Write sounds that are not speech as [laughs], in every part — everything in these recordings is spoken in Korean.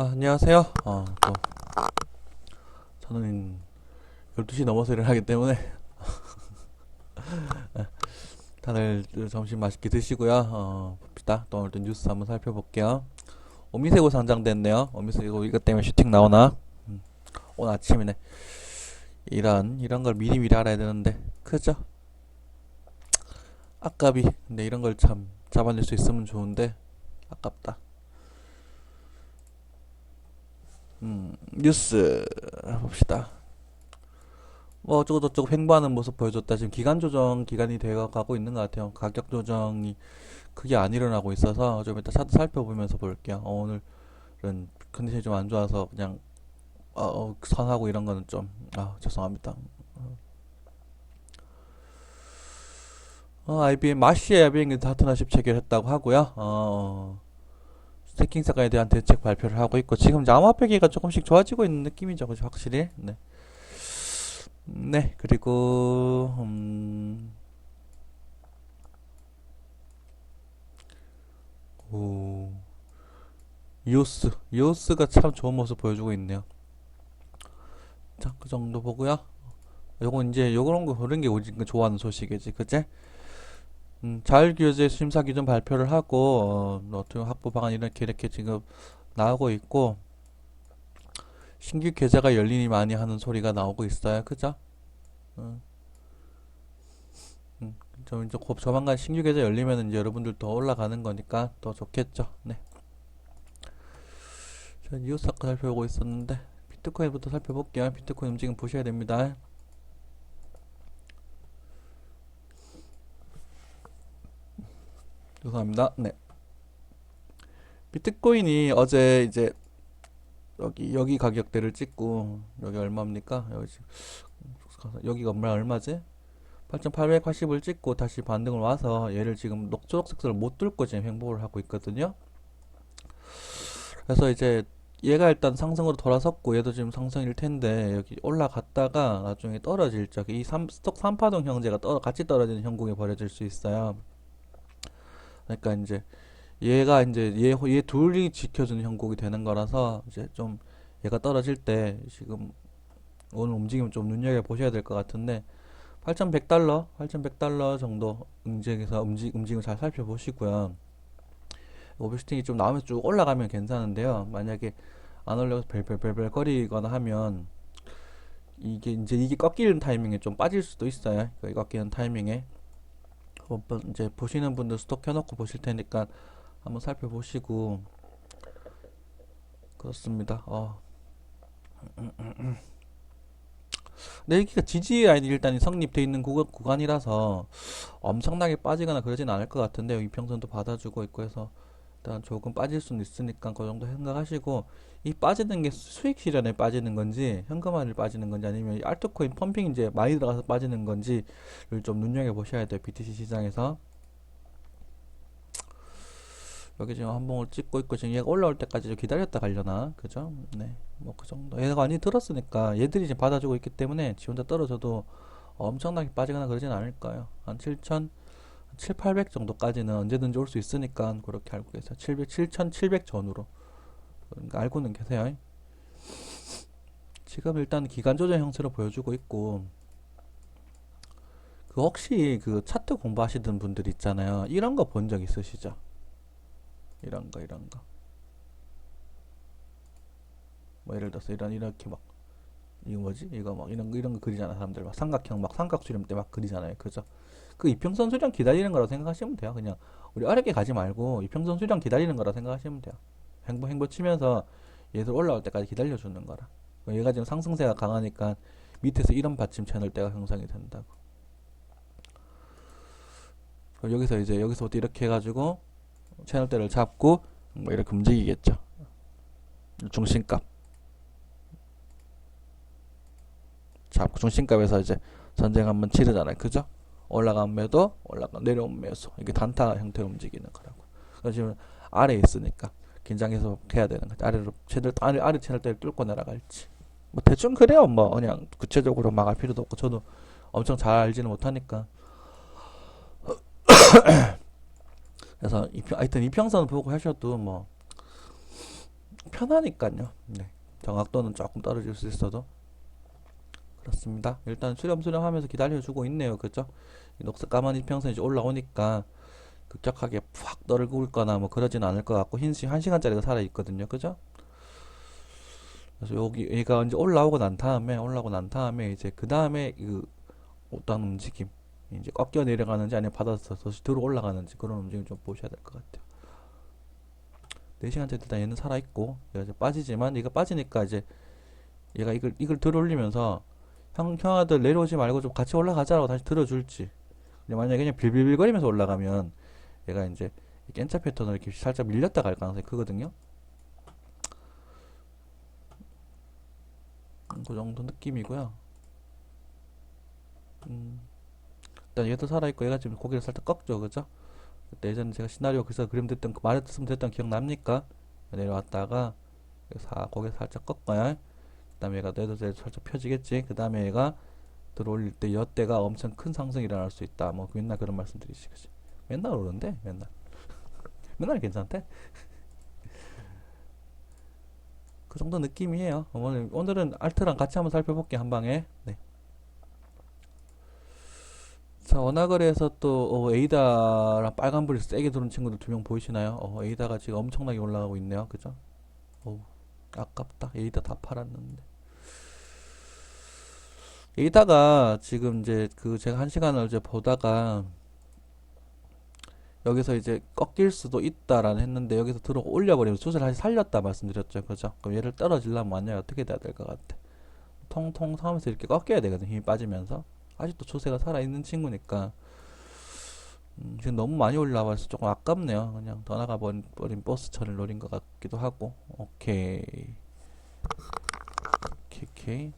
아, 안녕하세요. 어, 또 저는 12시 넘어서 일을 하기 때문에 [laughs] 다들 점심 맛있게 드시고요. 어, 봅시다. 또 오늘도 뉴스 한번 살펴볼게요. 오미세고 상장됐네요. 오미세고 이것 때문에 슈팅 나오나? 음, 오늘 아침이네. 이런 이런 걸 미리 미리 알아야 되는데 그죠? 아깝이. 근데 이런 걸 참 잡아낼 수 있으면 좋은데 아깝다. 음, 뉴스 봅시다. 뭐 어쩌고 저쩌고 횡보하는 모습 보여줬다. 지금 기간 조정 기간이 되어 가고 있는 것 같아요. 가격 조정이 크게 안 일어나고 있어서 좀 이따 차트 살펴보면서 볼게요. 어, 오늘은 컨디션이 좀 안 좋아서 그냥 어, 어, 선하고 이런 거는 좀 아, 죄송합니다. 어, IBM 마시의 IBM 파트너십 체결했다고 하고요. 어, 어, 스태킹 사건에 대한 대책 발표를 하고 있고 지금 암호화폐기가 조금씩 좋아지고 있는 느낌이죠, 그죠? 확실히. 네. 네, 그리고 음, 오, 이오스, 이오스가 참 좋은 모습 보여주고 있네요. 자, 그 정도 보고요. 요건 이제 요런 거 그런 게 오직 좋아하는 소식이지, 그제? 음, 자율규제 심사 기준 발표를 하고 어, 노트북 확보 방안 이렇게 이렇게 지금 나오고 있고 신규 계좌가 열리니 많이 하는 소리가 나오고 있어요, 그죠? 음, 음, 좀 이제 곧 조만간 신규 계좌 열리면 이제 여러분들 더 올라가는 거니까 더 좋겠죠. 네. 저 뉴스 아까 살펴보고 있었는데 비트코인부터 살펴볼게요. 비트코인 움직임 보셔야 됩니다. 죄송합니다. 네. 비트코인이 어제 이제 여기 여기 가격대를 찍고 여기 얼마입니까? 여기 지금 여기가 얼마 얼마지? 8,880을 찍고 다시 반등을 와서 얘를 지금 녹초록색소를 못 뚫고 지금 횡보를 하고 있거든요. 그래서 이제 얘가 일단 상승으로 돌아섰고 얘도 지금 상승일 텐데 여기 올라갔다가 나중에 떨어질 적이 이 삼, 스톡 3파동 형제가 떨어, 같이 떨어지는 형국이 벌어질 수 있어요. 그러니까 이제 얘가 이제 얘, 얘 둘이 지켜주는 형국이 되는 거라서 이제 좀 얘가 떨어질 때 지금 오늘 움직임 좀 눈여겨 보셔야 될 것 같은데 8,100달러, 8,100달러 정도 움직여서 움직, 움직임을 잘 살펴보시고요. 오버슈팅이 좀 나오면서 쭉 올라가면 괜찮은데요. 만약에 안 올라가서 벨벨벨벨 거리거나 하면 이게 이제 이게 꺾이는 타이밍에 좀 빠질 수도 있어요. 그 꺾이는 타이밍에 한번 이제 보시는 분들 스톡 켜놓고 보실 테니까 한번 살펴보시고 그렇습니다. 어. 근데 여기가 라인이 일단 성립돼 있는 구간, 구간 이라서 엄청나게 빠지거나 그러진 않을 것 같은데 여기 평선도 받아주고 있고 해서 일단 조금 빠질 수는 있으니까 그 정도 생각하시고 이 빠지는 게 수익 실현에 빠지는 건지 현금화를 빠지는 건지 아니면 이 알트코인 펌핑 이제 많이 들어가서 빠지는 건지를 좀 눈여겨 보셔야 돼요 BTC 시장에서. 여기 지금 한 봉을 찍고 있고 지금 얘가 올라올 때까지 좀 기다렸다 가려나? 그죠? 네 뭐 그 정도. 얘가 많이 들었으니까 얘들이 지금 받아주고 있기 때문에 지 혼자 떨어져도 엄청나게 빠지거나 그러진 않을 거예요. 한 7천 7, 800 정도까지는 언제든지 올 수 있으니까 그렇게 알고 계세요 700, 7700 전후로 그러니까 알고는 계세요 지금 일단 기간 조정 형태로 보여주고 있고 그 혹시 그 차트 공부하시던 분들 있잖아요 이런 거 본 적 있으시죠? 이런 거 이런 거. 뭐 예를 들어서 이런 이렇게 막 이거 뭐지? 이거 막 이런 거 이런 거 그리잖아 사람들 막 삼각형 막 삼각 수렴 때 막 그리잖아요. 그죠? 그 이평선 수렴 기다리는 거라고 생각하시면 돼요. 그냥 우리 어렵게 가지 말고 이평선 수렴 기다리는 거라고 생각하시면 돼요. 행보 행보 치면서 얘들 올라올 때까지 기다려 주는 거라. 얘가 지금 상승세가 강하니까 밑에서 이런 받침 채널대가 형성이 된다고. 여기서 이제 여기서부터 이렇게 해가지고 채널대를 잡고 뭐 이렇게 움직이겠죠. 중심값 잡고 중심값에서 이제 전쟁 한번 치르잖아요. 그죠? 올라간 매도, 올라가 내려온 매수 이게 단타 형태로 움직이는 거라고. 그래서 지금 아래에 있으니까 긴장해서 해야 되는 거죠. 아래로 채널 아래 아래 채널대를 뚫고 내려갈지. 뭐 대충 그래요. 뭐 그냥 구체적으로 막을 필요도 없고 저도 엄청 잘 알지는 못하니까. [coughs] 그래서 이평, 하여튼 이평선 보고 하셔도 뭐 편하니까요. 네. 정확도는 조금 떨어질 수 있어도 그렇습니다. 일단 수렴수렴 하면서 기다려주고 있네요. 그죠? 이 녹색 까만 이평선이 이제 올라오니까 급격하게 팍 떨굴거나 뭐 그러진 않을 것 같고 흰 시, 한 시간짜리가 살아있거든요. 그죠? 그래서 여기 얘가 이제 올라오고 난 다음에 올라오고 난 다음에 이제 그 다음에 그 어떤 움직임 이제 꺾여 내려가는지 아니면 받아서 다시 들어 올라가는지 그런 움직임 좀 보셔야 될 것 같아요. 4시간째 일단 얘는 살아있고 얘가 이제 빠지지만 얘가 빠지니까 이제 얘가 이걸 이걸 들어 올리면서 형, 형아들 내려오지 말고 좀 같이 올라가자라고 다시 들어줄지 근데 만약에 그냥 빌빌빌거리면서 올라가면 얘가 이제 이 깬자 패턴으로 이렇게 살짝 밀렸다 갈 가능성이 크거든요. 음, 그 정도 느낌이고요. 음, 일단 얘도 살아있고 얘가 지금 고개를 살짝 꺾죠, 그죠? 예전에 제가 시나리오 그래서 그림 됐던 그 말했으면 됐던 기억납니까? 내려왔다가 사 고개 살짝 꺾어요. 그다음에 얘가 내도 살짝 펴지겠지. 그 다음에 얘가 들어올릴 때 여대가 엄청 큰 상승이 일어날 수 있다. 뭐 맨날 그런 말씀드리시겠지. 맨날 오는데 [laughs] 맨날 맨날 괜찮대. [laughs] 그 정도 느낌이에요. 오늘 오늘은 알트랑 같이 한번 살펴볼게 한 방에. 네. 자, 원화거래에서 또 어, 에이다랑 빨간불이 세게 들어온 친구들 두 명 보이시나요? 어, 에이다가 지금 엄청나게 올라가고 있네요. 그죠? 어, 아깝다. 에이다 다 팔았는데. 에이다가 지금 이제 그 제가 한 시간을 이제 보다가 여기서 이제 꺾일 수도 있다라는 했는데 여기서 들어 올려버리면 수술 다시 살렸다 말씀드렸죠. 그죠? 그럼 얘를 떨어지려면 만약에 어떻게 돼야 될 것 같아? 통통 서면서 이렇게 꺾여야 되거든. 힘이 빠지면서. 아직도 조세가 살아있는 친구니까 음, 지금 너무 많이 올라와서 조금 아깝네요. 그냥 떠나가 버린, 버린 버스차를 노린 것 같기도 하고 오케이 오케이 오케이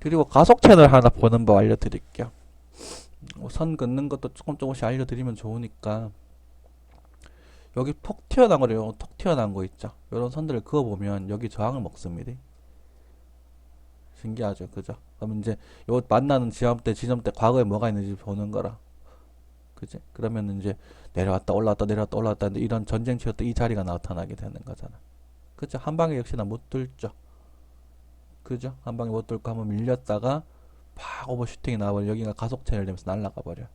그리고 가속 채널 하나 보는 법 알려드릴게요. 어, 선 긋는 것도 조금 조금씩 알려드리면 좋으니까 여기 톡 튀어나온 거래요. 톡 튀어나온 거 있죠. 이런 선들을 그어보면 여기 저항을 먹습니다. 신기하죠, 그죠? 그럼 이제 요 만나는 지점대 지점대 과거에 뭐가 있는지 보는 거라. 그지? 그러면 이제 내려왔다 올라왔다 내려왔다 올라왔다 이런 전쟁 치었던 이 자리가 나타나게 되는 거잖아. 그죠? 한 방에 역시나 못 뚫죠. 그죠? 한 방에 못 뚫고 한번 밀렸다가 팍 오버슈팅이 나와버려. 여기가 가속 채널 되면서 날아가 버려.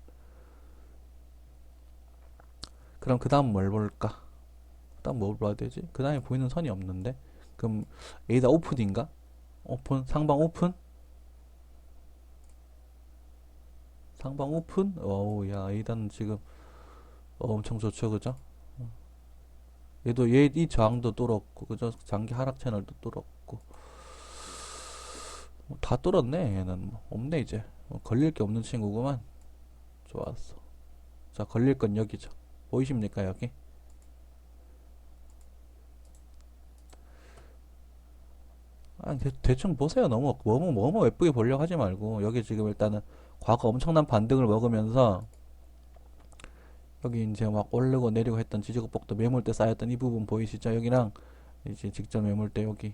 그럼 그 다음 뭘 볼까? 그 다음 뭘 봐야 되지? 그 다음에 보이는 선이 없는데? 그럼 에이다 오픈인가? 오픈? 상방 오픈? 상방 오픈? 어우, 야, 에이다는 지금 어, 엄청 좋죠, 그죠? 어. 얘도 얘 이 저항도 뚫었고, 그죠? 장기 하락 채널도 뚫었고, 뭐 다 뚫었네. 얘는 뭐 없네 이제. 뭐 걸릴 게 없는 친구구만. 좋았어. 자, 걸릴 건 여기죠. 보이십니까 여기? 아, 대, 충 보세요. 너무 너무 너무 예쁘게 보려고 하지 말고 여기 지금 일단은 과거 엄청난 반등을 먹으면서 여기 이제 막 오르고 내리고 했던 지지급복도 매물대 쌓였던 이 부분 보이시죠? 여기랑 이제 직전 매물대 여기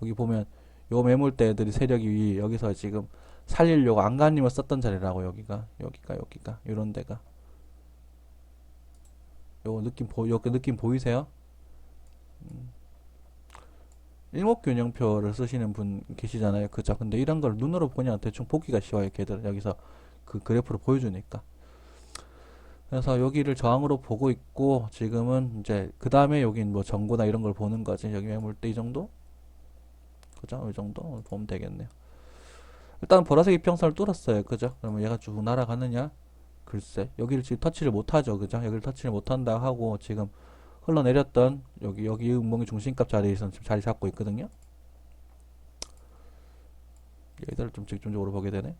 여기 보면 요 매물대들이 세력이 여기서 지금 살리려고 안간힘을 썼던 자리라고 여기가 여기가 여기가 요런 데가 요 느낌 보, 요 느낌 보이세요? 음. 일목균형표를 쓰시는 분 계시잖아요. 그죠? 근데 이런 걸 눈으로 그냥 대충 보기가 쉬워요. 걔들은 여기서 그 그래프로 보여주니까. 그래서 여기를 저항으로 보고 있고 지금은 이제 그 다음에 여긴 뭐 전고나 이런 걸 보는 거지. 여기 매물대 이 정도? 그죠? 이 정도 보면 되겠네요. 일단 보라색 이평선을 뚫었어요. 그죠? 그러면 얘가 쭉 날아가느냐? 글쎄. 여기를 지금 터치를 못하죠. 그죠? 여기를 터치를 못한다 하고 지금 흘러내렸던 여기 여기 음봉의 중심값 자리에서 지금 자리 잡고 있거든요. 얘들을 좀 집중적으로 보게 되네.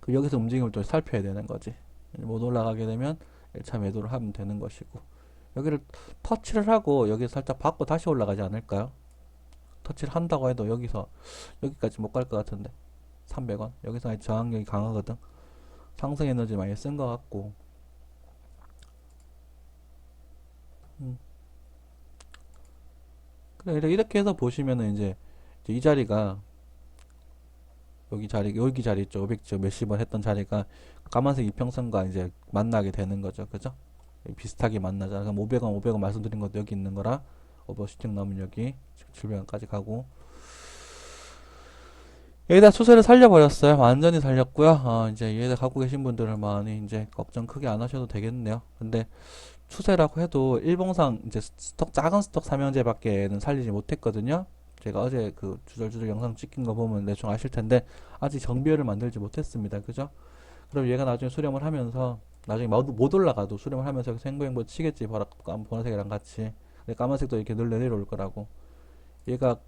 그 여기서 움직임을 좀 살펴야 되는 거지. 못 올라가게 되면 1차 매도를 하면 되는 것이고 여기를 터치를 하고 여기 살짝 받고 다시 올라가지 않을까요? 터치를 한다고 해도 여기서 여기까지 못 갈 것 같은데. 300원. 여기서 저항력이 강하거든. 상승 에너지 많이 쓴 것 같고. 음. 그래 이렇게 해서 보시면은 이제, 이 자리가 여기 자리 여기 자리 있죠. 500조 몇십 원 했던 자리가 까만색 이평선과 이제 만나게 되는 거죠. 그죠? 비슷하게 만나잖아 그럼 500원 500원 말씀드린 것도 여기 있는 거라 오버슈팅 나오면 여기 질병까지 가고 여기다 추세를 살려버렸어요. 완전히 살렸고요. 어, 이제 얘들 갖고 계신 분들은 많이 이제 걱정 크게 안 하셔도 되겠네요. 근데 추세라고 해도 일봉상 이제 스톡 작은 스톡 삼형제밖에는 살리지 못했거든요. 제가 어제 그 주절주절 영상 찍힌 거 보면 대충 아실 텐데 아직 정비율을 만들지 못했습니다. 그죠? 그럼 얘가 나중에 수렴을 하면서 나중에 못, 못 올라가도 수렴을 하면서 행보행보 치겠지. 보라, 까- 보라색이랑 같이. 근데 까만색도 이렇게 늘 내려올 거라고. 얘가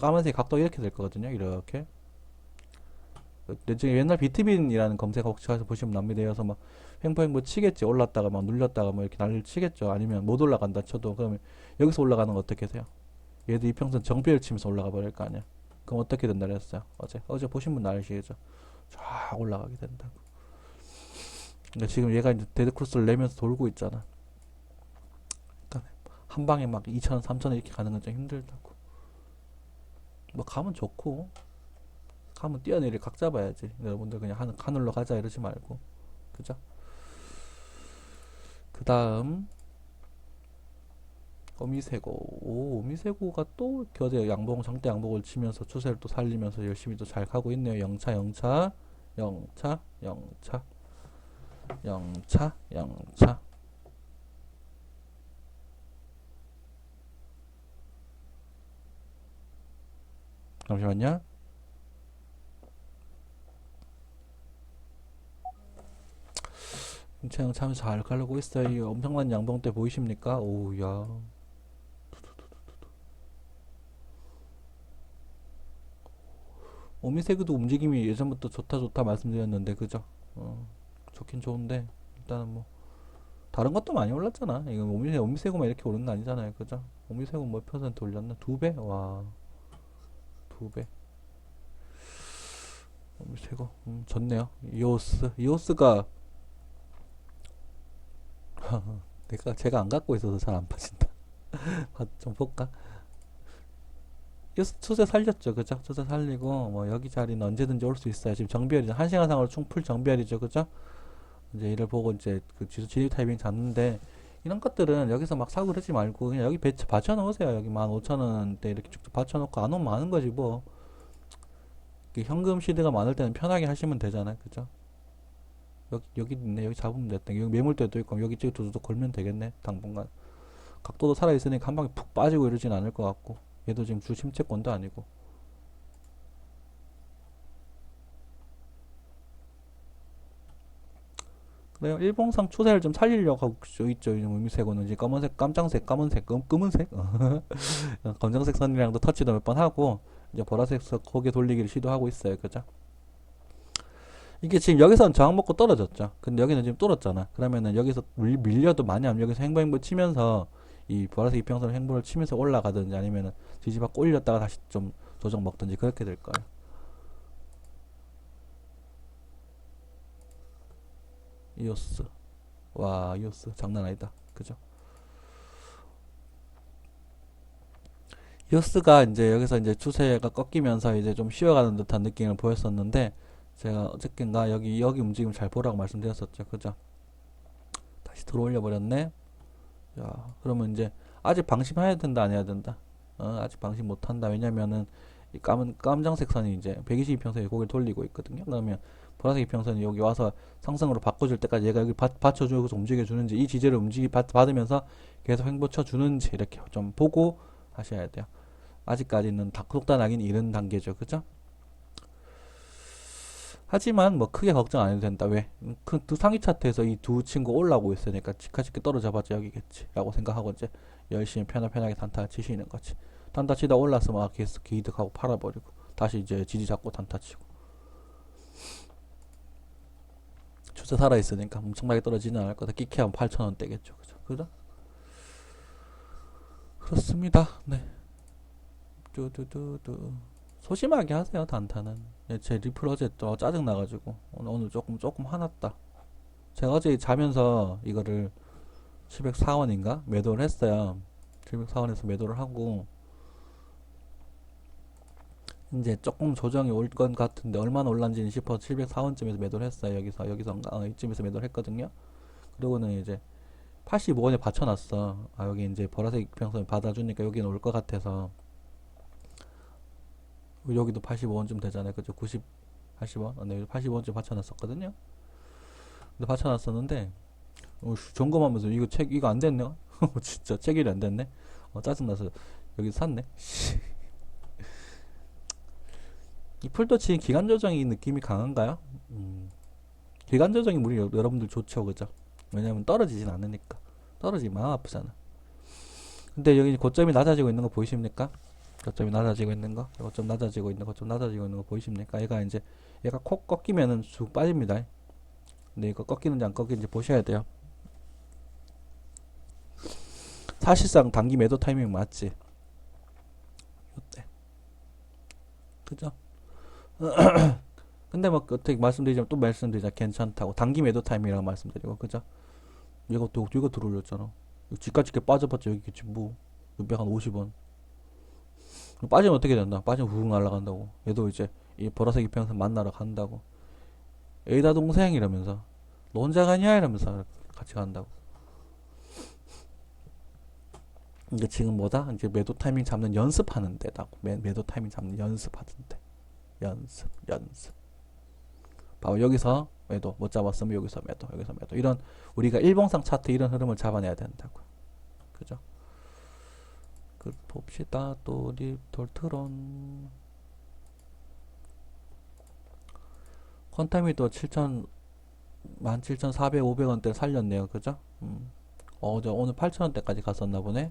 까만색 각도 이렇게 될 거거든요. 이렇게. 내중에 옛날 비트빈이라는 검색 혹시 가서 보시면. 이어서 막 횡보횡보 치겠지. 올랐다가 막 눌렸다가 뭐 이렇게 난리를 치겠죠. 아니면 못 올라간다 쳐도 그러면 여기서 올라가는 거 어떻게 해요? 얘도 이평선 정비를 치면서 올라가 버릴 거 아니야. 그럼 어떻게 된다 그랬어요? 어제 어제 보신 분 아시겠죠? 쫙 올라가게 된다고. 그러니까 지금 얘가 이제 데드 크로스를 내면서 돌고 있잖아. 한 방에 막 2,000원, 3,000원 이렇게 가는 건 좀 힘들다고. 뭐 가면 좋고 가면 뛰어내릴 각 잡아야지. 여러분들 그냥 한 하늘로 가자 이러지 말고. 그죠? 그 다음 오미세고 오 오미세고가 또 겨제 양봉 장대 양봉을 치면서 추세를 또 살리면서 열심히 또 잘 가고 있네요. 영차 영차 영차 영차 영차 영차 잠시만요. 영차 영차 하면서 잘 가려고 있어요. 이 엄청난 양봉 때 보이십니까? 오우야. 오미세그도 움직임이 예전부터 좋다 좋다 말씀드렸는데 그죠? 어, 좋긴 좋은데 일단은 뭐 다른 것도 많이 올랐잖아. 이거 오미세 오미세고만 이렇게 오른 거 아니잖아요, 그죠? 오미세고 몇 퍼센트 올렸나? 두 배? 와, 두 배. 오미세고, 음, 좋네요. 이오스, 이오스가 [laughs] 내가 제가 안 갖고 있어서 잘 안 빠진다. [laughs] 봐- 좀 볼까? 이오스 추세 살렸죠, 그죠? 추세 살리고 뭐 여기 자리는 언제든지 올 수 있어요. 지금 정비열이 한 시간 상으로 충풀 정비열이죠, 그죠? 이제 이를 보고 이제 그 지수 진입 타이밍 잡는데 이런 것들은 여기서 막 사고 그러지 말고 그냥 여기 배치 받쳐 놓으세요. 여기 15,000원대 이렇게 쭉쭉 받쳐 놓고 안 오면 많은 거지 뭐. 그 현금 시대가 많을 때는 편하게 하시면 되잖아요. 그죠? 여기 여기 있네. 여기 잡으면 됐다. 여기 매물대도 있고 여기 찍어 두두 걸면 되겠네. 당분간. 각도도 살아 있으니까 한 방에 푹 빠지고 이러진 않을 것 같고. 얘도 지금 주 침체권도 아니고. 그래요. 일봉상 추세를 좀 살리려고 하고 있죠. 의미색은 이제 검은색, 깜장색, 까만색, 금, 금은색, 검정색 선이랑도 터치도 몇 번 하고 이제 보라색 선 고개 돌리기를 시도하고 있어요. 그죠? 이게 지금 여기서는 저항 먹고 떨어졌죠. 근데 여기는 지금 뚫었잖아. 그러면은 여기서 밀, 밀려도 많이 안 여기서 행보 행보 치면서 이 보라색 이평선 행보를 치면서 올라가든지 아니면은 뒤집어 올렸다가 다시 좀 조정 먹든지 그렇게 될 거예요. 이오스. 와, 이오스 장난 아니다. 그죠? 이오스가 이제 여기서 이제 추세가 꺾이면서 이제 좀 쉬어가는 듯한 느낌을 보였었는데 제가 어저께인가 여기 여기 움직임 잘 보라고 말씀드렸었죠. 그죠? 다시 들어올려 버렸네. 야, 그러면 이제 아직 방심해야 된다, 안 해야 된다? 어, 아직 방심 못 한다. 왜냐면은 이 까만 깜장색 선이 이제 122평선에 고개를 돌리고 있거든요. 그러면 보라색 이평선이 여기 와서 상승으로 바꿔줄 때까지 얘가 여기 받, 받쳐주고 움직여주는지 이 지지를 움직이 받, 받으면서 계속 횡보 쳐 주는지 이렇게 좀 보고 하셔야 돼요. 아직까지는 다 속단 하긴 이른 단계죠. 그죠? 하지만 뭐 크게 걱정 안 해도 된다. 왜? 음, 그두 상위 차트에서 이 두 친구 올라오고 있으니까 치카치게 떨어져봤자 여기겠지. 라고 생각하고 이제 열심히 편하편하게 단타 치시는 거지. 단타 치다 올라서 막 계속 기득하고 팔아버리고 다시 이제 지지 잡고 단타 치고 추세 살아 있으니까 엄청나게 떨어지는 않을 거다. 끼케 하면 8,000원 대겠죠. 그죠? 그죠? 그렇습니다. 네. 뚜두두두. 소심하게 하세요, 단타는. 예, 제 리플 어제 또 짜증나가지고. 오늘, 오늘 조금, 조금 화났다. 제가 어제 자면서 이거를 704원인가? 매도를 했어요. 704원에서 매도를 하고, 이제 조금 조정이 올 것 같은데 얼마나 올란지는 싶어서 704원쯤에서 매도를 했어요. 여기서 여기서 어, 이쯤에서 매도를 했거든요. 그러고는 이제 85원에 받쳐놨어. 아, 여기 이제 보라색 이평선을 받아주니까 여기는 올 것 같아서. 여기도 85원쯤 되잖아요. 그죠? 90, 80원? 어, 네, 80원쯤 받쳐놨었거든요. 근데 받쳐놨었는데, 어, 씨, 점검하면서 이거 책, 이거 안 됐네? [laughs] 진짜 체결이 안 됐네? 어, 짜증나서 여기 샀네? 씨. 이 풀터치 기간 조정이 느낌이 강한가요? 음, 기간 조정이 우리 여- 여러분들 좋죠, 그죠? 왜냐면 떨어지진 않으니까. 떨어지면 마음 아프잖아. 근데 여기 고점이 낮아지고 있는 거 보이십니까? 고점이 낮아지고 있는 거, 고점 낮아지고 있는 거, 고점 낮아지고 있는 거 보이십니까? 얘가 이제 얘가 콕 꺾이면은 쑥 빠집니다. 근데 이거 꺾이는지 안 꺾이는지 보셔야 돼요. 사실상 단기 매도 타이밍 맞지? 이때. 그죠? [coughs] 근데 뭐 어떻게 말씀드리자면 또 말씀드리자 괜찮다고 단기 매도 타임이라고 말씀드리고 그죠? 또 이거 들어올렸잖아. 집까지 이렇게 빠져봤자 여기 있겠지 뭐 650원. 빠지면 어떻게 된다? 빠지면 후흥 날아간다고. 얘도 이제 이 보라색 이평선 만나러 간다고. 에이다 동생 이러면서 너 혼자 가냐 이러면서 같이 간다고. 이게 지금 뭐다? 이제 매도 타이밍 잡는 연습하는 데다고. 매, 매도 타이밍 잡는 연습하는 데. 연습, 연습. 봐봐 여기서 매도 못 잡았으면 여기서 매도, 여기서 매도. 이런 우리가 일봉상 차트 이런 흐름을 잡아내야 된다고. 그죠? 그 봅시다. 또 리톨트론 퀀텀이 또 7천 17,400, 500원대 살렸네요. 그죠? 음. 어, 저 오늘 8,000원대까지 갔었나 보네.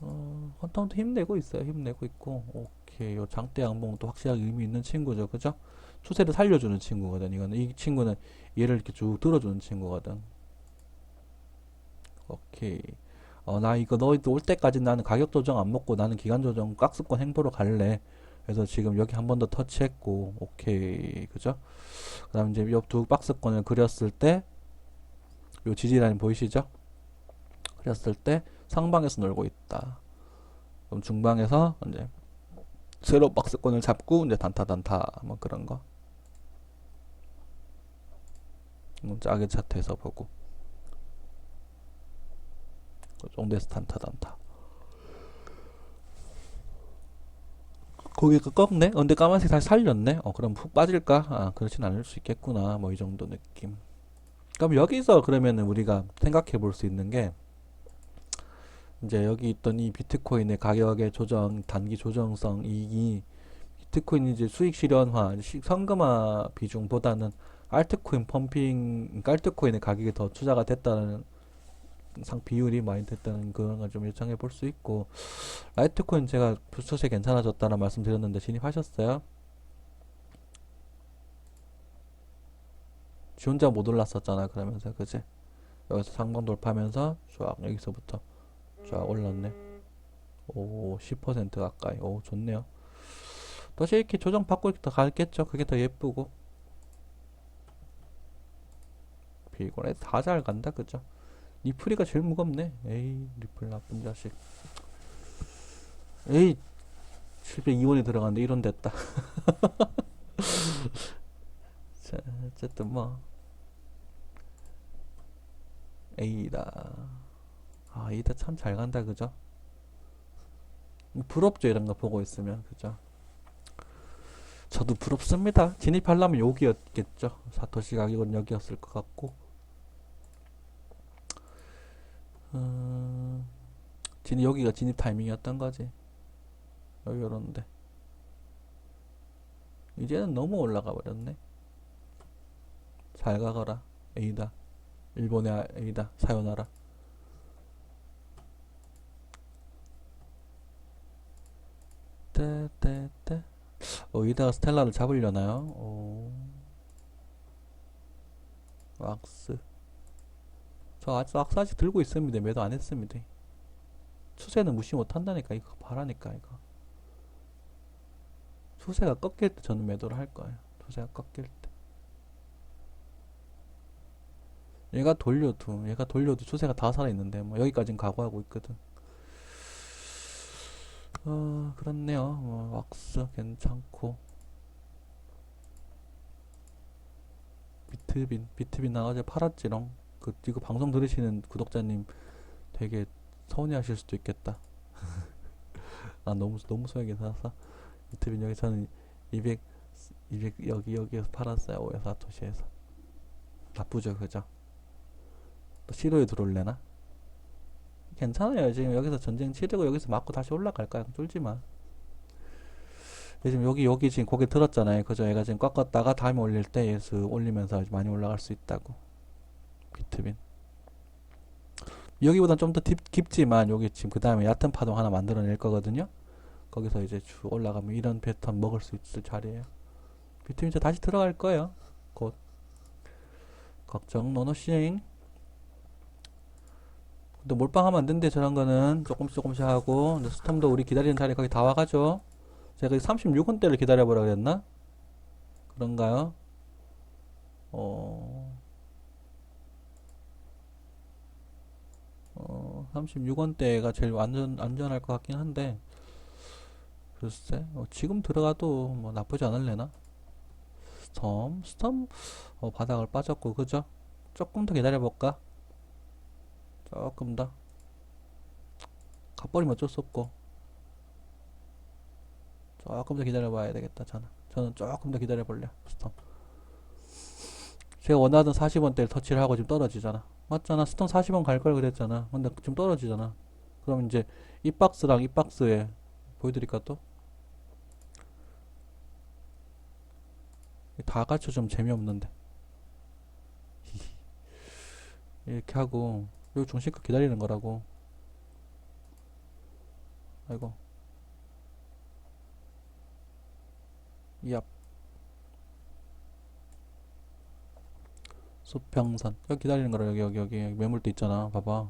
어, 헌터도 힘내고 있어요. 힘내고 있고. 오케이. 요 장대 양봉도 확실하게 의미 있는 친구죠. 그죠? 추세를 살려주는 친구거든. 이거는. 이 친구는 얘를 이렇게 쭉 들어주는 친구거든. 오케이. 어, 나 이거 너희들 올 때까지 나는 가격 조정 안 먹고 나는 기간 조정 깍스권 행보로 갈래. 그래서 지금 여기 한 번 더 터치했고, 오케이. 그죠? 그 다음 이제 요두 박스권을 그렸을 때, 요 지지라인 보이시죠? 그렸을 때 상방에서 놀고 있다. 그럼 중방에서 이제 세로 박스권을 잡고 이제 단타 단타 뭐 그런 거. 음, 짜게 차트에서 보고 그 정도에서 단타 단타. 거기가 꺾네? 어, 근데 까만색 다시 살렸네? 어, 그럼 푹 빠질까? 아, 그렇진 않을 수 있겠구나. 뭐 이 정도 느낌. 그럼 여기서 그러면은 우리가 생각해 볼 수 있는 게 이제 여기 있던 이 비트코인의 가격의 조정, 단기 조정성 이익이 비트코인 이제 수익 실현화, 시- 현금화 비중보다는 알트코인 펌핑, 그러니까 알트코인의 가격이 더 투자가 됐다는 상 비율이 많이 됐다는 그런 걸 좀 예상해 볼 수 있고 라이트코인 제가 부처세 괜찮아졌다는 말씀 드렸는데 진입하셨어요? 지 혼자 못 올랐었잖아 그러면서 그지? 여기서 상방 돌파하면서 쫙 여기서부터 쫙 올랐네. 오, 10% 가까이. 오, 좋네요. 또 이렇게 조정 받고 이렇게 더 가겠죠. 그게 더 예쁘고. 비고래 다잘 간다, 그죠? 리플이가 제일 무겁네. 에이, 리플 나쁜 자식. 에이, 702원이 들어갔는데 이런 됐다. [laughs] 자, 어쨌든 뭐. 에이다. 아, 이다 참 잘 간다, 그죠? 부럽죠, 이런 거 보고 있으면, 그죠? 저도 부럽습니다. 진입하려면 여기였겠죠. 사토시 가격은 여기였을 것 같고. 음, 진입, 여기가 진입 타이밍이었던 거지. 여기 요런데. 이제는 너무 올라가 버렸네. 잘 가거라. 에이다. 일본의 아- 에이다. 사요나라. 떼떼떼. 어, 이다가 스텔라를 잡으려나요? 오. 왁스. 저 아직 왁스 아직 들고 있습니다. 매도 안 했습니다. 추세는 무시 못한다니까. 이거 바라니까 이거. 추세가 꺾일 때 저는 매도를 할 거예요. 추세가 꺾일 때. 얘가 돌려도 얘가 돌려도 추세가 다 살아있는데 뭐 여기까지는 각오하고 있거든 어, 그렇네요. 뭐, 왁스 괜찮고. 비트빈 비트빈 나 어제 팔았지롱. 그 이거 방송 들으시는 구독자님 되게 서운해하실 수도 있겠다. [laughs] 아 너무 너무 소액에 사서 비트빈 여기 저는 200 200 여기 여기에서 팔았어요. 오야사토시에서. 나쁘죠 그죠? 또 시로에 들어올래나 괜찮아요. 지금 여기서 전쟁 치르고 여기서 맞고 다시 올라갈 거야. 쫄지 마 지금 여기 여기 지금 고개 들었잖아요. 그죠? 얘가 지금 꺾었다가 다음에 올릴 때 예수 올리면서 많이 올라갈 수 있다고. 비트빈. 여기보단 좀더 깊지만 여기 지금 그 다음에 얕은 파동 하나 만들어낼 거거든요. 거기서 이제 쭉 올라가면 이런 패턴 먹을 수 있을 자리에요. 비트빈 이제 다시 들어갈 거예요. 곧. 걱정 노노싱 근데 몰빵하면 안 된대 저런 거는 조금씩 조금씩 하고 스톰도 우리 기다리는 자리 거기 다 와가죠 제가 36원대를 기다려보라 그랬나? 그런가요? 어, 어, 36원대가 제일 안전, 안전할 것 같긴 한데, 글쎄, 어, 지금 들어가도 뭐 나쁘지 않을래나? 스톰, 스톰, 어, 바닥을 빠졌고, 그죠? 조금 더 기다려볼까? 조금 더. 갚버리면 어쩔 수 없고. 조금 더 기다려봐야 되겠다, 저는. 저는 조금 더 기다려볼래, 스톰. 제가 원하던 40원대를 터치를 하고 지금 떨어지잖아. 맞잖아. 스톰 40원 갈 걸 그랬잖아. 근데 지금 떨어지잖아. 그럼 이제 이 박스랑 이 박스에 보여드릴까 또? 다 갖춰 좀 재미없는데. [laughs] 이렇게 하고 여기 중심껏 기다리는 거라고. 아이고. 얍. 수평선. 여기 기다리는 거라, 여기, 여기, 여기. 매물대 있잖아. 봐봐.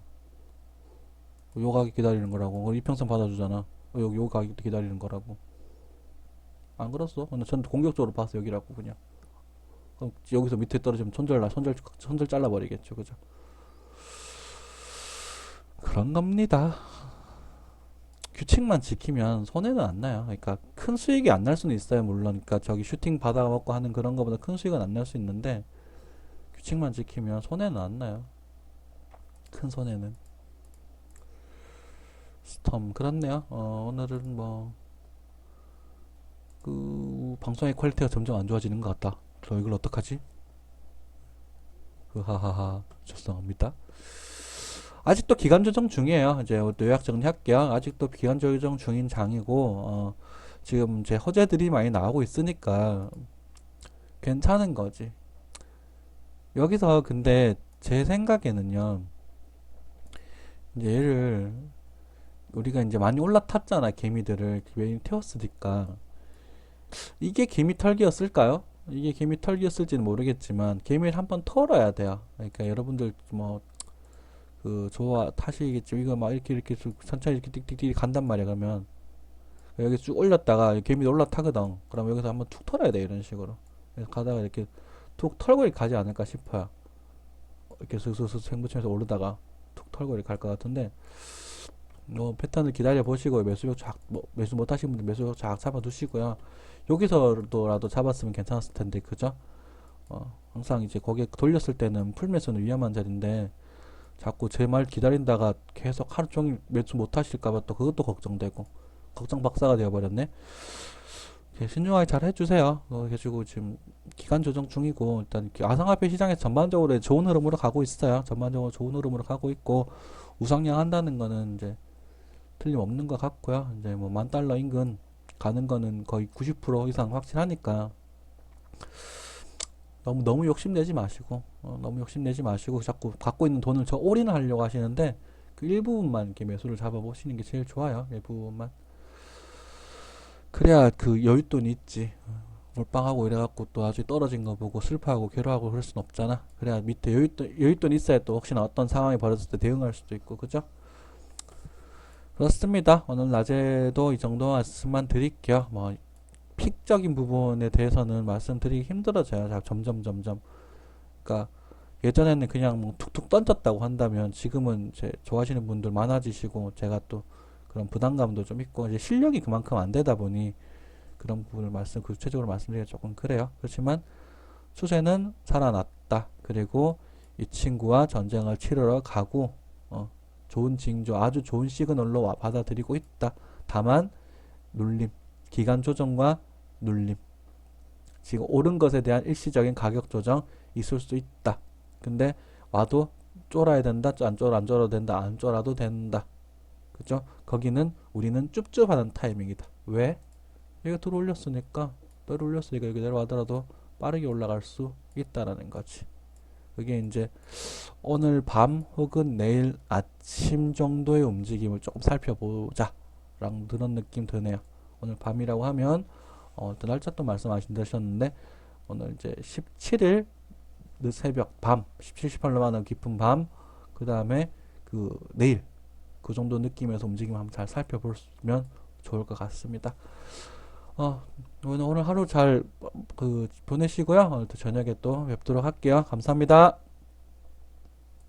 요 가게 기다리는 거라고. 어, 이평선 받아주잖아. 어, 여기, 요 가격도 기다리는 거라고. 안 그렇어? 근데 전 공격적으로 봤어, 여기라고, 그냥. 그럼 여기서 밑에 떨어지면 손절, 나, 손절, 손절 잘라버리겠죠, 그죠? 그런 겁니다. 규칙만 지키면 손해는 안 나요. 그러니까 큰 수익이 안 날 수는 있어요. 물론, 그러니까 저기 슈팅 받아 먹고 하는 그런 거보다 큰 수익은 안 날 수 있는데 규칙만 지키면 손해는 안 나요. 큰 손해는. 스톰 그렇네요. 어, 오늘은 뭐 그 방송의 퀄리티가 점점 안 좋아지는 것 같다. 저 이걸 어떡하지? 그 하하하 죄송합니다. 아직도 기간 조정 중이에요. 이제 요약 정리할게요. 아직도 기간 조정 중인 장이고 어, 지금 이제 허재들이 많이 나오고 있으니까 괜찮은 거지. 여기서 근데 제 생각에는요. 얘를 우리가 이제 많이 올라탔잖아 개미들을 웨인 태웠으니까 이게 개미 털기였을까요? 이게 개미 털기였을지는 모르겠지만 개미를 한번 털어야 돼요. 그러니까 여러분들 뭐 그 좋아 타시겠죠. 이거 막 이렇게 이렇게 쭉 천천히 이렇게 띡띡띡 간단 말이야. 그러면 여기 쭉 올렸다가 개미 올라타거든. 그럼 여기서 한번 툭 털어야 돼 이런 식으로. 가다가 이렇게 툭 털고 가지 않을까 싶어요. 이렇게 슥슥슥 생부치면서 오르다가 툭 털고 갈 것 같은데 뭐 패턴을 기다려 보시고 매수력 쫙 뭐, 매수 못 하신 분들 매수력 쫙 잡아 두시고요. 여기서라도 잡았으면 괜찮았을 텐데 그죠? 어, 항상 이제 거기에 돌렸을 때는 풀 매수는 위험한 자리인데 자꾸 제 말 기다린다가 계속 하루 종일 매수 못 하실까봐 또 그것도 걱정되고 걱정 박사가 되어버렸네. 예, 신중하게 잘 해주세요. 어, 해주고 지금 기간 조정 중이고 일단 아상화폐 시장에 전반적으로 좋은 흐름으로 가고 있어요. 전반적으로 좋은 흐름으로 가고 있고 우상향 한다는 거는 이제 틀림없는 것 같고요. 이제 뭐 만 달러 인근 가는 거는 거의 90% 이상 확실하니까 너무 너무 욕심내지 마시고 어, 너무 욕심내지 마시고 자꾸 갖고 있는 돈을 저 올인을 하려고 하시는데 그 일부분만 이렇게 매수를 잡아보시는 게 제일 좋아요. 일부분만 그래야 그 여윳돈이 있지. 몰빵하고 이래갖고 또 아주 떨어진 거 보고 슬퍼하고 괴로워하고 그럴 순 없잖아. 그래야 밑에 여윳돈, 여윳돈 있어야 또 혹시나 어떤 상황이 벌어졌을 때 대응할 수도 있고, 그죠? 그렇습니다. 오늘 낮에도 이 정도 말씀만 드릴게요. 뭐, 픽적인 부분에 대해서는 말씀드리기 힘들어져요. 자, 점점, 점점. 그니까, 예전에는 그냥 뭐 툭툭 던졌다고 한다면 지금은 이제 좋아하시는 분들 많아지시고 제가 또 그런 부담감도 좀 있고 이제 실력이 그만큼 안 되다 보니 그런 부분을 말씀 구체적으로 말씀드리기가 조금 그래요. 그렇지만 수세는 살아났다. 그리고 이 친구와 전쟁을 치르러 가고 어, 좋은 징조, 아주 좋은 시그널로 와- 받아들이고 있다. 다만 눌림, 기간 조정과 눌림. 지금 오른 것에 대한 일시적인 가격 조정 있을 수 있다. 근데 와도 쫄아야 된다. 안 쫄아 안 쫄아도 된다. 안 쫄아도 된다. 그죠? 거기는 우리는 쭈쭈하는 타이밍이다. 왜? 여기가 들어올렸으니까 들어올렸으니까 여기 내려가더라도 빠르게 올라갈 수 있다라는 거지. 그게 이제 오늘 밤 혹은 내일 아침 정도의 움직임을 조금 살펴보자 라는 그런 느낌 드네요. 오늘 밤이라고 하면 어, 또 날짜 또 말씀하신 되셨는데 오늘 이제 17일 늦 새벽 밤 17, 18로 만한 깊은 밤 그 다음에 그 내일 그 정도 느낌에서 움직임 한번 잘 살펴보면 좋을 것 같습니다. 어, 오늘 오늘 하루 잘 그 보내시고요. 오늘 또 저녁에 또 뵙도록 할게요. 감사합니다.